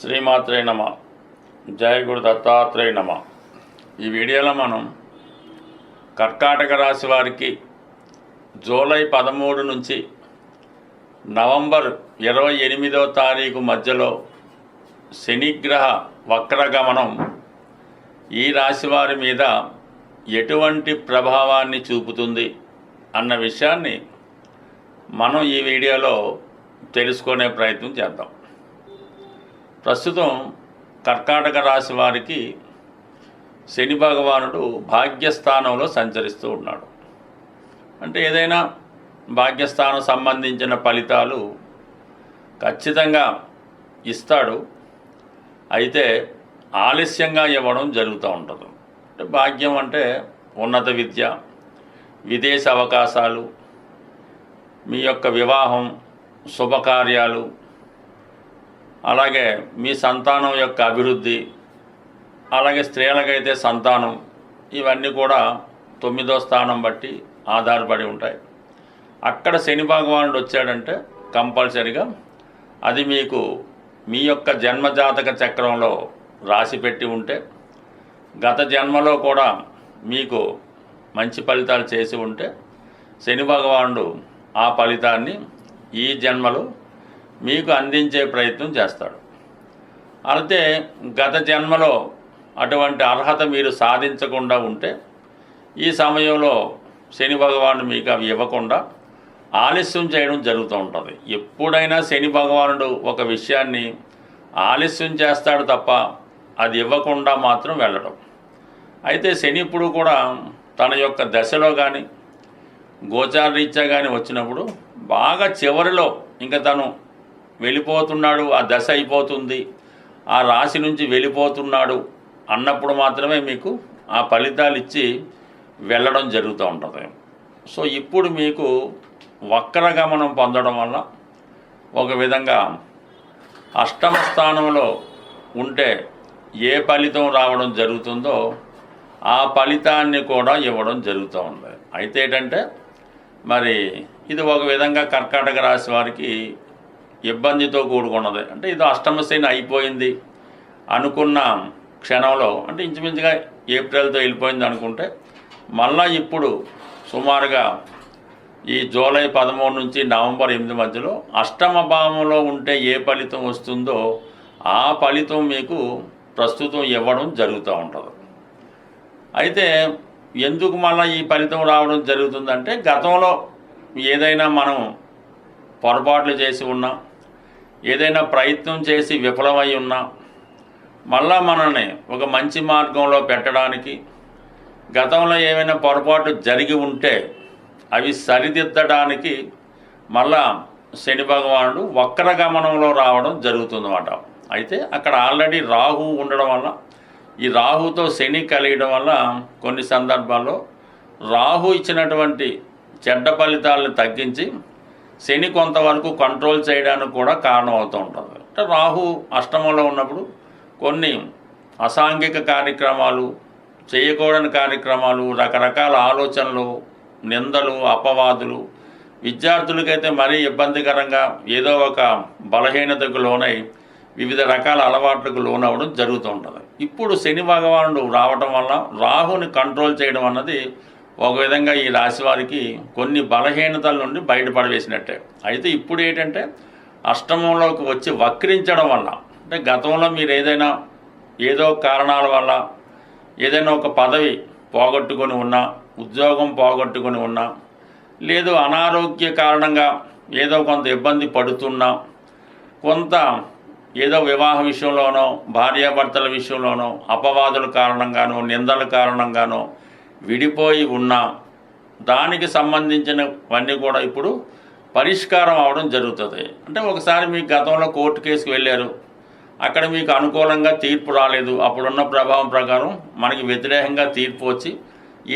శ్రీమాత్రే నమ. జయ గురు దత్తాత్రేయ నమ. ఈ వీడియోలో మనం కర్కాటక రాశి వారికి జూలై పదమూడు నుంచి నవంబర్ ఇరవై ఎనిమిదో తారీఖు మధ్యలో శనిగ్రహ వక్రగమనం ఈ రాశి వారి మీద ఎటువంటి ప్రభావాన్ని చూపుతుంది అన్న విషయాన్ని మనం ఈ వీడియోలో తెలుసుకునే ప్రయత్నం చేద్దాం. ప్రస్తుతం కర్కాటక రాశి వారికి శని భగవానుడు భాగ్యస్థానంలో సంచరిస్తూ ఉన్నాడు. అంటే ఏదైనా భాగ్యస్థానం సంబంధించిన ఫలితాలు ఖచ్చితంగా ఇస్తాడు. అయితే ఆలస్యంగా ఇవ్వడం జరుగుతూ ఉంటుంది. అంటే భాగ్యం అంటే ఉన్నత విద్య విదేశ అవకాశాలు మీ యొక్క వివాహం శుభకార్యాలు అలాగే మీ సంతానం యొక్క అభివృద్ధి అలాగే స్త్రీలకైతే సంతానం ఇవన్నీ కూడా తొమ్మిదో స్థానం బట్టి ఆధారపడి ఉంటాయి. అక్కడ శని భగవానుడు వచ్చాడంటే కంపల్సరిగా అది మీకు మీ యొక్క జన్మజాతక చక్రంలో రాసి పెట్టి ఉంటే గత జన్మలో కూడా మీకు మంచి ఫలితాలు చేసి ఉంటే శని భగవానుడు ఆ ఫలితాన్ని ఈ జన్మలో మీకు అందించే ప్రయత్నం చేస్తాడు. అయితే గత జన్మలో అటువంటి అర్హత మీరు సాధించకుండా ఉంటే ఈ సమయంలో శని భగవానుడు మీకు అవి ఇవ్వకుండా ఆలస్యం చేయడం జరుగుతూ ఉంటుంది. ఎప్పుడైనా శని భగవానుడు ఒక విషయాన్ని ఆలస్యం చేస్తాడు తప్ప అది ఇవ్వకుండా మాత్రం వెళ్ళడం. అయితే శని ఇప్పుడు కూడా తన యొక్క దశలో కానీ గోచార రీత్యా కానీ వచ్చినప్పుడు బాగా చివరిలో ఇంకా తను వెళ్ళిపోతున్నాడు ఆ దశ అయిపోతుంది. ఆ రాశి నుంచి వెళ్ళిపోతున్నాడు అన్నప్పుడు మాత్రమే మీకు ఆ ఫలితాలు ఇచ్చి వెళ్ళడం జరుగుతూ ఉంటుంది. సో ఇప్పుడు మీకు వక్రగమనం పొందడం వల్ల ఒక విధంగా అష్టమ స్థానంలో ఉంటే ఏ ఫలితం రావడం జరుగుతుందో ఆ ఫలితాన్ని కూడా ఇవ్వడం జరుగుతూ ఉంది. అయితే ఏంటంటే మరి ఇది ఒక విధంగా కర్కాటక రాశి వారికి ఇబ్బందితో కూడుకున్నది. అంటే ఇది అష్టమ అయిపోయింది అనుకున్న క్షణంలో అంటే ఇంచుమించుగా ఏప్రిల్తో వెళ్ళిపోయింది అనుకుంటే మళ్ళా ఇప్పుడు సుమారుగా ఈ జూలై పదమూడు నుంచి నవంబర్ ఎనిమిది మధ్యలో అష్టమ భావంలో ఉంటే ఏ ఫలితం వస్తుందో ఆ ఫలితం మీకు ప్రస్తుతం ఇవ్వడం జరుగుతూ ఉంటుంది. అయితే ఎందుకు మళ్ళీ ఈ ఫలితం రావడం జరుగుతుందంటే గతంలో ఏదైనా మనం పొరపాట్లు చేసి ఉన్నా ఏదైనా ప్రయత్నం చేసి విఫలమై ఉన్నా మళ్ళా మనల్ని ఒక మంచి మార్గంలో పెట్టడానికి గతంలో ఏమైనా పొరపాటు జరిగి ఉంటే అవి సరిదిద్దడానికి మళ్ళా శని భగవానుడు వక్రగమనంలో రావడం జరుగుతుందన్నమాట. అయితే అక్కడ ఆల్రెడీ రాహు ఉండడం వల్ల ఈ రాహుతో శని కలియడం వల్ల కొన్ని సందర్భాల్లో రాహు ఇచ్చినటువంటి చెడ్డ ఫలితాలను తగ్గించి శని కొంతవరకు కంట్రోల్ చేయడానికి కూడా కారణం అవుతూ ఉంటుంది. అంటే రాహు అష్టమంలో ఉన్నప్పుడు కొన్ని అసాంఘిక కార్యక్రమాలు చేయకూడని కార్యక్రమాలు రకరకాల ఆలోచనలు నిందలు అపవాదులు విద్యార్థులకైతే మరీ ఇబ్బందికరంగా ఏదో ఒక బలహీనతకు లోనై వివిధ రకాల అలవాట్లకు లోనవడం జరుగుతూ ఉంటుంది. ఇప్పుడు శని భగవానుడు రావటం వల్ల రాహుని కంట్రోల్ చేయడం అన్నది ఒక విధంగా ఈ రాశి వారికి కొన్ని బలహీనతల నుండి బయటపడవేసినట్టే. అయితే ఇప్పుడు ఏంటంటే అష్టమంలోకి వచ్చి వక్రించడం వల్ల అంటే గతంలో మీరు ఏదైనా ఏదో కారణాల వల్ల ఏదైనా ఒక పదవి పోగొట్టుకొని ఉన్నా ఉద్యోగం పోగొట్టుకొని ఉన్నా లేదు అనారోగ్య కారణంగా ఏదో కొంత ఇబ్బంది పడుతున్నా కొంత ఏదో వివాహ విషయంలోనో భార్యాభర్తల విషయంలోనో అపవాదుల కారణంగానో నిందల కారణంగానో విడిపోయి ఉన్నా దానికి సంబంధించినవన్నీ కూడా ఇప్పుడు పరిష్కారం అవడం జరుగుతుంది. అంటే ఒకసారి మీకు గతంలో కోర్టు కేసుకు వెళ్ళారు. అక్కడ మీకు అనుకూలంగా తీర్పు రాలేదు. అప్పుడున్న ప్రభావం ప్రకారం మనకి వ్యతిరేకంగా తీర్పు వచ్చి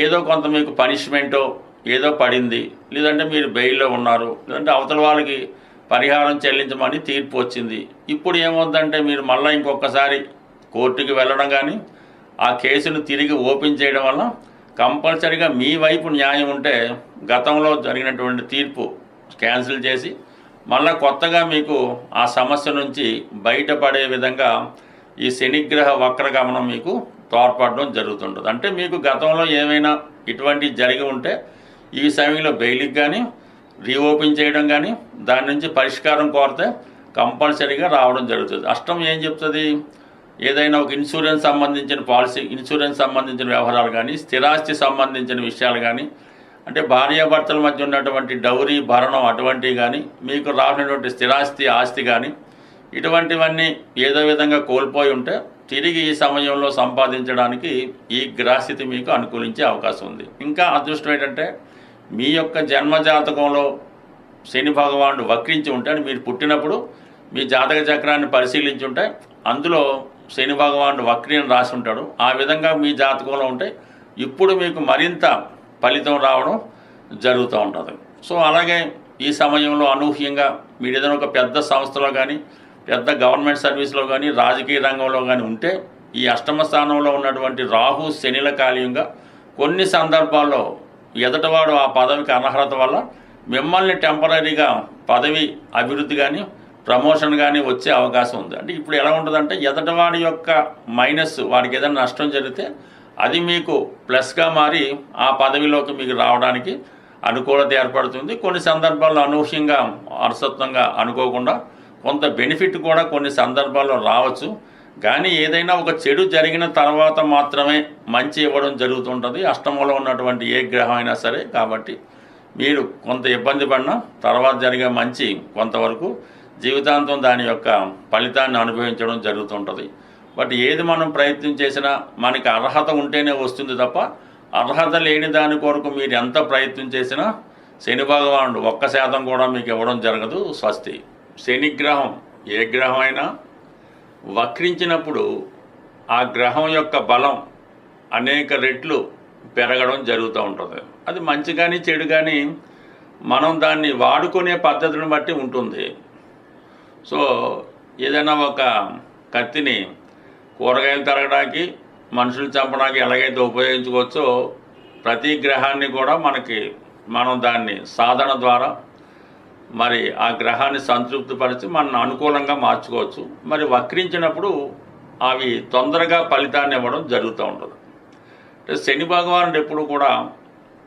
ఏదో కొంత మీకు పనిష్మెంటో ఏదో పడింది. లేదంటే మీరు బెయిల్లో ఉన్నారు. లేదంటే అవతల వాళ్ళకి పరిహారం చెల్లించమని తీర్పు వచ్చింది. ఇప్పుడు ఏమవుతుందంటే మీరు మళ్ళీ ఇంకొకసారి కోర్టుకి వెళ్ళడం కానీ ఆ కేసును తిరిగి ఓపెన్ చేయడం వల్ల కంపల్సరిగా మీ వైపు న్యాయం ఉంటే గతంలో జరిగినటువంటి తీర్పు క్యాన్సిల్ చేసి మళ్ళా కొత్తగా మీకు ఆ సమస్య నుంచి బయటపడే విధంగా ఈ శనిగ్రహ వక్రగమనం మీకు తోడ్పడడం జరుగుతుంటుంది. అంటే మీకు గతంలో ఏమైనా ఇటువంటి జరిగి ఉంటే ఈ సమయంలో బెయిల్కి కానీ రీఓపెన్ చేయడం కానీ దాని నుంచి పరిష్కారం కోరితే కంపల్సరీగా రావడం జరుగుతుంది. అష్టం ఏం చెప్తుంది? ఏదైనా ఒక ఇన్సూరెన్స్ సంబంధించిన పాలసీ ఇన్సూరెన్స్ సంబంధించిన వ్యవహారాలు కానీ స్థిరాస్తి సంబంధించిన విషయాలు కానీ అంటే భార్యాభర్తల మధ్య ఉన్నటువంటి డౌరీ భరణం అటువంటివి కానీ మీకు రాసినటువంటి స్థిరాస్తి ఆస్తి కానీ ఇటువంటివన్నీ ఏదో విధంగా కోల్పోయి ఉంటే తిరిగి ఈ సమయంలో సంపాదించడానికి ఈ గ్రహస్థితి మీకు అనుకూలించే అవకాశం ఉంది. ఇంకా అదృష్టం ఏంటంటే మీ యొక్క జన్మజాతకంలో శని భగవానుడు వక్రించి ఉంటే మీరు పుట్టినప్పుడు మీ జాతక చక్రాన్ని పరిశీలించి ఉంటే అందులో శని భగవానుడు వక్రి అని రాసి ఉంటాడు ఆ విధంగా మీ జాతకంలో ఉంటే ఇప్పుడు మీకు మరింత ఫలితం రావడం జరుగుతూ ఉంటుంది. సో అలాగే ఈ సమయంలో అనూహ్యంగా మీరు ఏదైనా ఒక పెద్ద సంస్థలో కానీ పెద్ద గవర్నమెంట్ సర్వీస్లో కానీ రాజకీయ రంగంలో కానీ ఉంటే ఈ అష్టమ స్థానంలో ఉన్నటువంటి రాహు శనిల కాలీయంగా కొన్ని సందర్భాల్లో ఎదటవాడు ఆ పదవికి అనర్హత వల్ల మిమ్మల్ని టెంపరీగా పదవి అభివృద్ధి కానీ ప్రమోషన్ కానీ వచ్చే అవకాశం ఉంది. అంటే ఇప్పుడు ఎలా ఉంటుందంటే ఎదటవాడి యొక్క మైనస్ వాడికి ఏదైనా నష్టం జరిగితే అది మీకు ప్లస్గా మారి ఆ పదవిలోకి మీకు రావడానికి అనుకూలత ఏర్పడుతుంది. కొన్ని సందర్భాల్లో అనూహ్యంగా అరసత్వంగా అనుకోకుండా కొంత బెనిఫిట్ కూడా కొన్ని సందర్భాల్లో రావచ్చు. కానీ ఏదైనా ఒక చెడు జరిగిన తర్వాత మాత్రమే మంచి ఇవ్వడం జరుగుతుంటుంది. అష్టమంలో ఉన్నటువంటి ఏ గ్రహం అయినా సరే కాబట్టి మీరు కొంత ఇబ్బంది పడినా తర్వాత జరిగే మంచి కొంతవరకు జీవితాంతం దాని యొక్క ఫలితాన్ని అనుభవించడం జరుగుతుంటుంది. బట్ ఏది మనం ప్రయత్నం చేసినా మనకి అర్హత ఉంటేనే వస్తుంది తప్ప అర్హత లేని దాని కొరకు మీరు ఎంత ప్రయత్నం చేసినా శని భగవానుడు ఒక్క శాతం కూడా మీకు ఇవ్వడం జరగదు స్వస్తి. శని గ్రహం ఏ గ్రహం అయినా వక్రించినప్పుడు ఆ గ్రహం యొక్క బలం అనేక రెట్లు పెరగడం జరుగుతూ ఉంటుంది. అది మంచి కానీ చెడు కానీ మనం దాన్ని వాడుకునే పద్ధతిని బట్టి ఉంటుంది. సో ఏదైనా ఒక కత్తిని కూరగాయలు తరగడానికి మనుషులు చంపడానికి ఎలాగైతే ఉపయోగించుకోవచ్చో ప్రతి గ్రహాన్ని కూడా మనకి మనం దాన్ని సాధన ద్వారా మరి ఆ గ్రహాన్ని సంతృప్తిపరిచి మనం అనుకూలంగా మార్చుకోవచ్చు. మరి వక్రించినప్పుడు అవి తొందరగా ఫలితాన్ని ఇవ్వడం జరుగుతూ ఉంటుంది. అంటే శని భగవానుడు ఎప్పుడు కూడా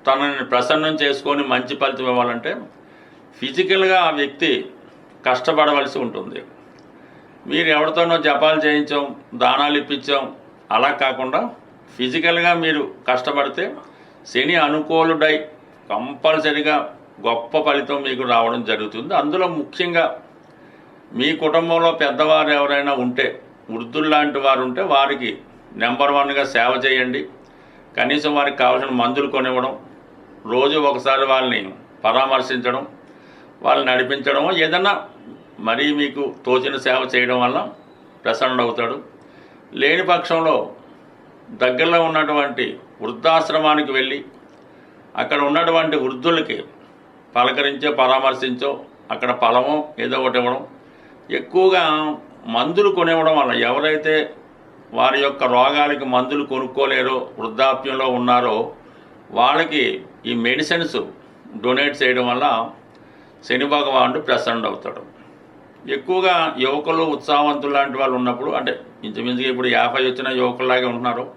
తనని ప్రసన్నం చేసుకొని మంచి ఫలితం ఇవ్వాలంటే ఫిజికల్గా ఆ వ్యక్తి కష్టపడవలసి ఉంటుంది. మీరు ఎవరితోనో జపాలు చేయించాం దానాలు ఇప్పించాం. అలా కాకుండా ఫిజికల్గా మీరు కష్టపడితే శని అనుకూలుడై కంపల్సరిగా గొప్ప ఫలితం మీకు రావడం జరుగుతుంది. అందులో ముఖ్యంగా మీ కుటుంబంలో పెద్దవారు ఎవరైనా ఉంటే వృద్ధులు లాంటి వారు ఉంటే వారికి నెంబర్ వన్గా సేవ చేయండి. కనీసం వారికి కావాల్సిన మందులు కొనివ్వడం రోజు ఒకసారి వాళ్ళని పరామర్శించడం వాళ్ళని నడిపించడం ఏదైనా మరీ మీకు తోచిన సేవ చేయడం వల్ల ప్రసన్నుడవుతాడు. లేని పక్షంలో దగ్గరలో ఉన్నటువంటి వృద్ధాశ్రమానికి వెళ్ళి అక్కడ ఉన్నటువంటి వృద్ధులకి పలకరించో పరామర్శించో అక్కడ ఫలమో ఏదో ఒకటి ఇవ్వడం. ఎక్కువగా మందులు కొనివ్వడం వల్ల ఎవరైతే వారి యొక్క రోగాలకి మందులు కొనుక్కోలేరో వృద్ధాప్యంలో ఉన్నారో వాళ్ళకి ఈ మెడిసిన్స్ డొనేట్ చేయడం వల్ల శని భగవానుడు ప్రసన్నుడు అవుతాడు ఎక్కువగా యువకులు ఉత్సాహవంతులు లాంటి వాళ్ళు ఉన్నప్పుడు అంటే ఇంచుమించుగా ఇప్పుడు యాభై వచ్చిన యువకుల్లాగే ఉంటున్నారు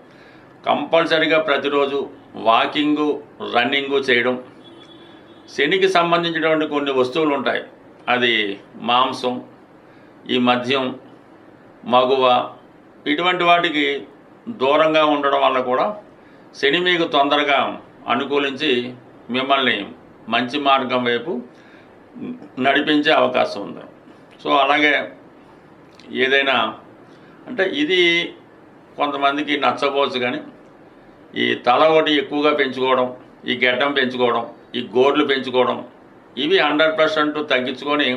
కంపల్సరీగా ప్రతిరోజు వాకింగు రన్నింగు చేయడం. శనికి సంబంధించినటువంటి కొన్ని వస్తువులు ఉంటాయి. అది మాంసం ఈ మద్యం మగువ ఇటువంటి వాటికి దూరంగా ఉండడం వల్ల కూడా శని మీకు తొందరగా అనుకూలించి మిమ్మల్ని మంచి మార్గం వైపు నడిపించే అవకాశం ఉంది. సో అలాగే ఏదైనా అంటే ఇది కొంతమందికి నచ్చపోవచ్చు కానీ ఈ తల ఒకటి ఎక్కువగా పెంచుకోవడం ఈ గెడ్డం పెంచుకోవడం ఈ గోర్లు పెంచుకోవడం ఇవి హండ్రెడ్ పర్సెంట్ తగ్గించుకొని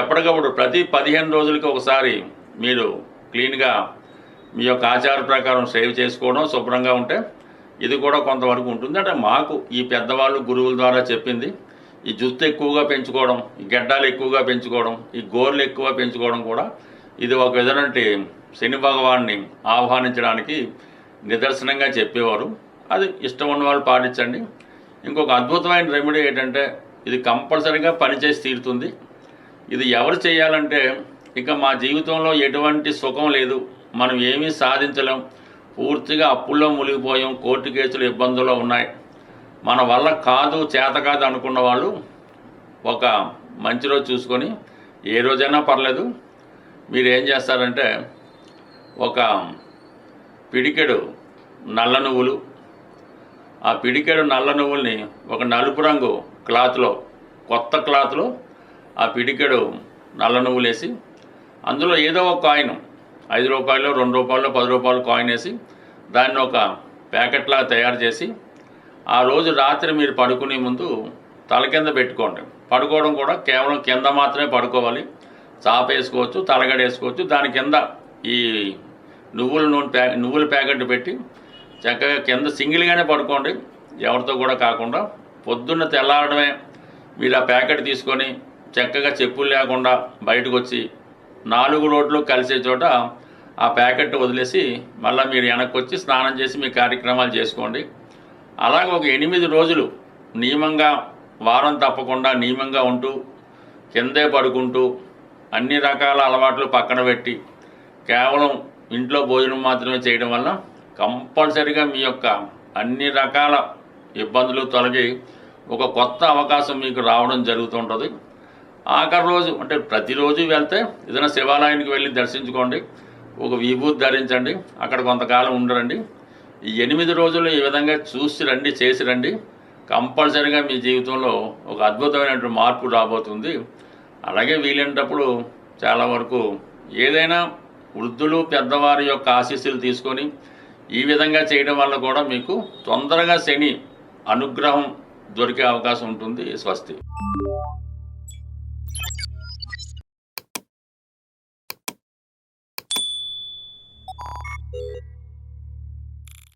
ఎప్పటికప్పుడు ప్రతి పదిహేను రోజులకి ఒకసారి మీరు క్లీన్గా మీ యొక్క ఆచార ప్రకారం సేవ్ చేసుకోవడం శుభ్రంగా ఉంటే ఇది కూడా కొంతవరకు ఉంటుంది. అంటే మాకు ఈ పెద్దవాళ్ళు గురువుల ద్వారా చెప్పింది ఈ జుత్తు ఎక్కువగా పెంచుకోవడం ఈ గడ్డాలు ఎక్కువగా పెంచుకోవడం ఈ గోర్లు ఎక్కువ పెంచుకోవడం కూడా ఇది ఒక విధమైనటువంటి శని భగవాన్ని ఆహ్వానించడానికి నిదర్శనంగా చెప్పేవారు. అది ఇష్టం ఉన్న వాళ్ళు పాటించండి. ఇంకొక అద్భుతమైన రెమెడీ ఏంటంటే ఇది కంపల్సరీగా పనిచేసి తీరుతుంది. ఇది ఎవరు చేయాలంటే ఇక మా జీవితంలో ఎటువంటి సుఖం లేదు. మనం ఏమీ సాధించలేం. పూర్తిగా అప్పుల్లో మునిగిపోయాం. కోర్టు కేసులు ఇబ్బందుల్లో ఉన్నాయి. మన వల్ల కాదు చేత కాదు అనుకున్న వాళ్ళు ఒక మంచి రోజు చూసుకొని ఏ రోజైనా పర్లేదు. మీరు ఏం చేస్తారంటే ఒక పిడికెడు నల్ల నువ్వులు. ఆ పిడికెడు నల్ల నువ్వుల్ని ఒక నలుపు రంగు క్లాత్లో కొత్త క్లాత్లో ఆ పిడికెడు నల్ల నువ్వులు వేసి అందులో ఏదో ఒక కాయిన్ ఐదు రూపాయలు రెండు రూపాయలు పది రూపాయలు కాయిన్ వేసి దాన్ని ఒక ప్యాకెట్లా తయారు చేసి ఆ రోజు రాత్రి మీరు పడుకునే ముందు తల కింద పెట్టుకోండి. పడుకోవడం కూడా కేవలం కింద మాత్రమే పడుకోవాలి. చాప వేసుకోవచ్చు తలగడ వేసుకోవచ్చు. దాని కింద ఈ నువ్వుల నూనె ప్యా నువ్వుల ప్యాకెట్ పెట్టి చక్కగా కింద సింగిల్గానే పడుకోండి. ఎవరితో కూడా కాకుండా పొద్దున్న తెల్లారడమే మీరు ఆ ప్యాకెట్ తీసుకొని చక్కగా చెప్పులు లేకుండా బయటకు వచ్చి నాలుగు రోడ్లు కలిసే చోట ఆ ప్యాకెట్ వదిలేసి మళ్ళీ మీరు వెనక్కి వచ్చి స్నానం చేసి మీ కార్యక్రమాలు చేసుకోండి. అలాగే ఒక ఎనిమిది రోజులు నియమంగా వారం తప్పకుండా నియమంగా ఉంటూ కిందే పడుకుంటూ అన్ని రకాల అలవాట్లు పక్కన పెట్టి కేవలం ఇంట్లో భోజనం మాత్రమే చేయడం వల్ల కంపల్సరిగా మీ యొక్క అన్ని రకాల ఇబ్బందులు తొలగి ఒక కొత్త అవకాశం మీకు రావడం జరుగుతుంటుంది. ఆఖరి రోజు అంటే ప్రతిరోజు వెళ్తే ఏదైనా శివాలయానికి వెళ్ళి దర్శించుకోండి. ఒక విభూతి ధరించండి. అక్కడ కొంతకాలం ఉండరండి. ఈ ఎనిమిది రోజులు ఈ విధంగా చూసి రండి చేసి రండి. కంపల్సరిగా మీ జీవితంలో ఒక అద్భుతమైనటువంటి మార్పు రాబోతుంది. అలాగే వీలైనప్పుడు చాలా వరకు ఏదైనా వృద్ధులు పెద్దవారి యొక్క ఆశీస్సులు తీసుకొని ఈ విధంగా చేయడం వల్ల కూడా మీకు తొందరగా శని అనుగ్రహం దొరికే అవకాశం ఉంటుంది. స్వస్తి.